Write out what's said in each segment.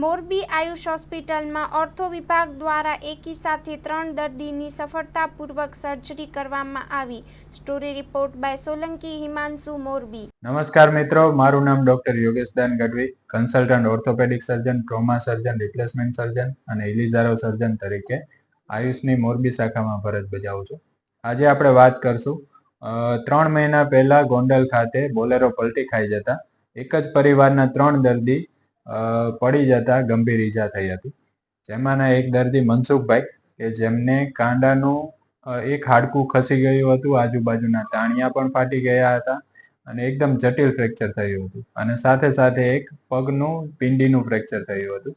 મોરબી આયુષ હોસ્પિટલમાં ઓર્થો વિભાગ દ્વારા એકી સાથે ત્રણ દર્દીની સફળતાપૂર્વક સર્જરી કરવામાં આવી. Story report by Solanki Himanshu Morbi. નમસ્કાર મિત્રો, મારું નામ doctor Yogeshdan Gadhvi, consultant orthopedic surgeon, trauma surgeon, replacement surgeon અને ઇલિઝારો સર્જન તરીકે આયુષની મોરબી શાખામાં ફરજ બજાવું છું. આજે આપણે વાત કરશું ત્રણ મહિના પહેલા ગોંડલ ખાતે બોલેરો પલટી ખાઈ જતા. એક જ પરિવારના ત્રણ દર્દી પડી જતા, ગંભીર ઈજા થઈ હતી. જેમાંના એક દર્દી મનસુખભાઈ, કે જેમને કાંડાનું એક હાડકું ખસી ગયું હતું, આજુબાજુના તાણિયા પણ ફાટી ગયા હતા અને એકદમ જટિલ ફ્રેક્ચર થયું હતું. અને સાથે સાથે એક પગનું, પિંડીનું ફ્રેક્ચર થયું હતું.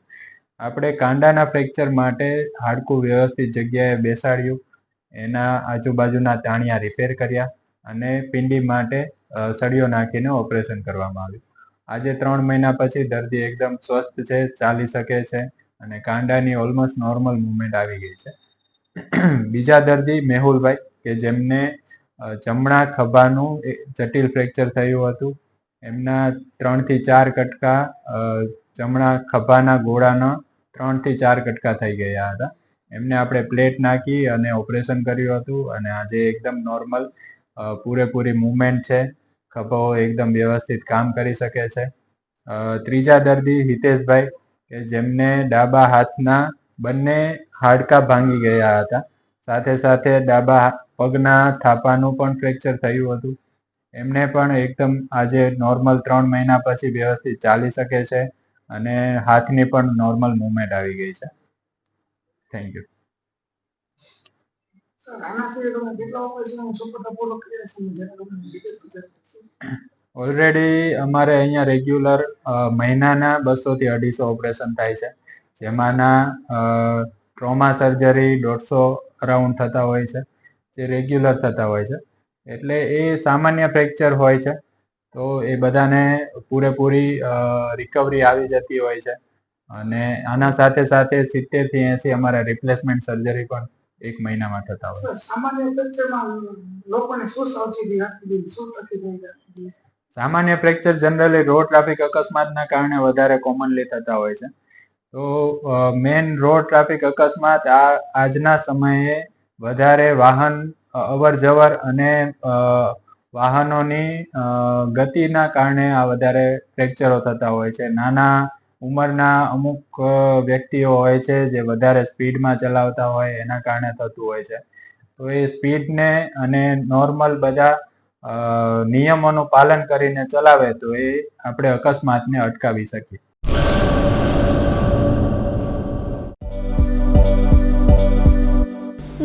આપણે કાંડાના ફ્રેક્ચર માટે હાડકું વ્યવસ્થિત જગ્યાએ બેસાડ્યું. એના આજુબાજુના તાણિયા રિપેર કર્યા અને પિંડી માટે સળિયો નાખીને ઓપરેશન કરવામાં આવ્યું. આજે ત્રણ મહિના પછી દર્દી એકદમ સ્વસ્થ છે, ચાલી શકે છે અને કાંડાની ઓલમોસ્ટ નોર્મલ મુવમેન્ટ આવી ગઈ છે. બીજા દર્દી મેહુલભાઈ, કે જેમને જમણા ખભાનું જટિલ ફ્રેક્ચર થયું હતું. એમના ત્રણથી ચાર કટકા જમણા ખભાના ગોળાના ત્રણથી ચાર કટકા થઈ ગયા હતા. એમને આપણે પ્લેટ નાખી અને ઓપરેશન કર્યું હતું અને આજે એકદમ નોર્મલ પૂરેપૂરી મુવમેન્ટ છે. ખભો એકદમ વ્યવસ્થિત કામ કરી શકે છે. ત્રીજા દર્દી હિતેશભાઈ, કે જેમને ડાબા હાથના બંને હાડકાં ભાંગી ગયા હતા. સાથે સાથે ડાબા પગના થાપાનું પણ ફ્રેક્ચર થયું હતું. એમને પણ એકદમ આજે નોર્મલ ત્રણ મહિના પછી વ્યવસ્થિત ચાલી શકે છે અને હાથની પણ નોર્મલ મુવમેન્ટ આવી ગઈ છે. Thank you. ઓલરેડી અમારે અહીંયા રેગ્યુલર મહિનાના બસો થી અઢીસો ઓપરેશન થાય છે. જેમાંના ટ્રોમા સર્જરી દોઢસો અરાઉન્ડ થતા હોય છે, જે રેગ્યુલર થતા હોય છે. એટલે એ સામાન્ય ફ્રેક્ચર હોય છે. તો એ બધાને પૂરેપૂરી રિકવરી આવી જતી હોય છે. અને આના સાથે સાથે સિત્તેરથી એંસી અમારા રિપ્લેસમેન્ટ સર્જરી પણ એક મહિનામાં થતા હોય. સામાન્ય ફ્રેક્ચરમાં લોકોને શું સાવચેતી રાખવી જોઈએ? શું તકલીફ રાખવી જોઈએ? સામાન્ય ફ્રેક્ચર જનરલી રોડ ટ્રાફિક અકસ્માતના કારણે વધારે કોમનલી થતા હોય છે. તો મેન રોડ ટ્રાફિક અકસ્માત આ આજના સમયે વધારે વાહન અવર જવર અને વાહનોની ગતિના કારણે આ વધારે ફ્રેક્ચરો થતા હોય છે. નાના ઉંમરના અમુક વ્યક્તિઓ હોય છે જે વધારે સ્પીડમાં ચલાવતા હોય, એના કારણે થતું હોય છે. તો એ સ્પીડને અને નોર્મલ બધા નિયમોનું પાલન કરીને ચલાવે તો એ આપણે અકસ્માતને અટકાવી શકીએ.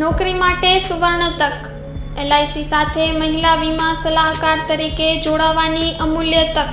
નોકરી માટે સુવર્ણ તક. એલઆઈસી સાથે મહિલા વીમા સલાહકાર તરીકે જોડાવાની અમૂલ્ય તક.